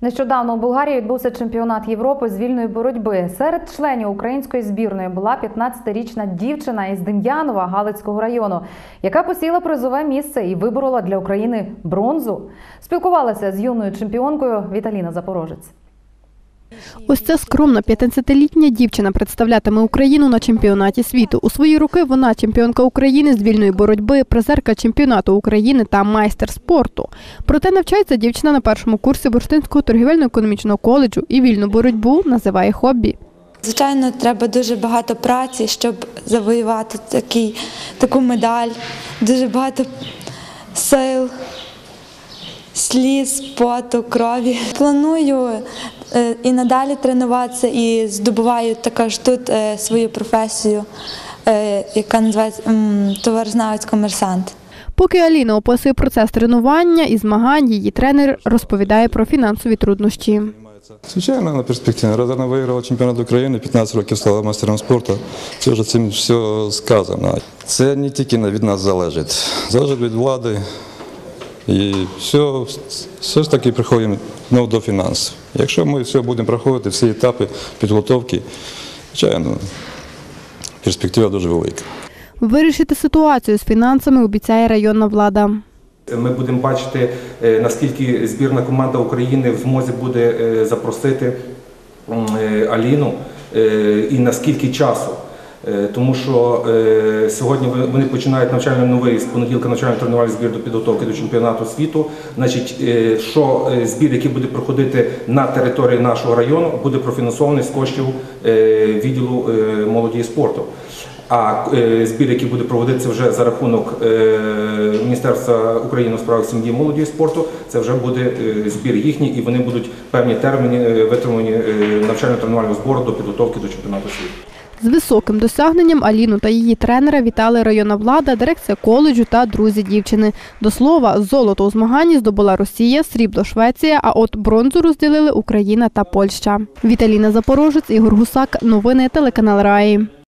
Нещодавно у Болгарії відбувся чемпіонат Європи з вільної боротьби. Серед членів української збірної була 15-річна дівчина із Дем'янова Галицького району, яка посіла призове місце і виборола для України бронзу. Спілкувалася з юною чемпіонкою Віталіна Запорожець. Ось ця скромна 15-літня дівчина представлятиме Україну на чемпіонаті світу. У свої роки вона чемпіонка України з вільної боротьби, призерка чемпіонату України та майстер спорту. Проте навчається дівчина на першому курсі Бурштинського торгівельно-економічного коледжу і вільну боротьбу називає хобі. Звичайно, треба дуже багато праці, щоб завоювати такий, таку медаль, дуже багато сил, сліз, поту, крові. Планую е, і надалі тренуватися і здобуваю також тут е, свою професію, е, яка називається м, товарознавець-комерсант. Поки Аліна описує процес тренування і змагань, її тренер розповідає про фінансові труднощі. Звичайно, на перспективі. Раз вона виграла чемпіонат України, 15 років стала майстером спорту. Це вже цим все сказано. Це не тільки від нас залежить, залежить від влади. І все, все ж таки приходимо ну, до фінансів. Якщо ми все будемо проходити, всі етапи підготовки, звичайно, перспектива дуже велика. Вирішити ситуацію з фінансами обіцяє районна влада. Ми будемо бачити, е, наскільки збірна команда України в змозі буде е, запросити е, Аліну і наскільки часу. Е, Тому що е, сьогодні вони починають навчально новий з понеділка навчально тренувальний збір до підготовки до чемпіонату світу. Значить, е, що збір, який буде проходити на території нашого району, буде профінансований з коштів відділу молоді і спорту. А збір, який буде проводитися вже за рахунок Міністерства України у справах сім'ї, молоді і спорту, це вже буде збір їхній, і вони будуть певні терміни витримані е, навчально-тренувального збору до підготовки до чемпіонату світу. З високим досягненням Аліну та її тренера вітали районна влада, дирекція коледжу та друзі дівчини. До слова, золото у змаганні здобула Росія, срібло Швеція, а от бронзу розділили Україна та Польща. Віталіна Запорожець, Ігор Гусак. Новини телеканал Раї.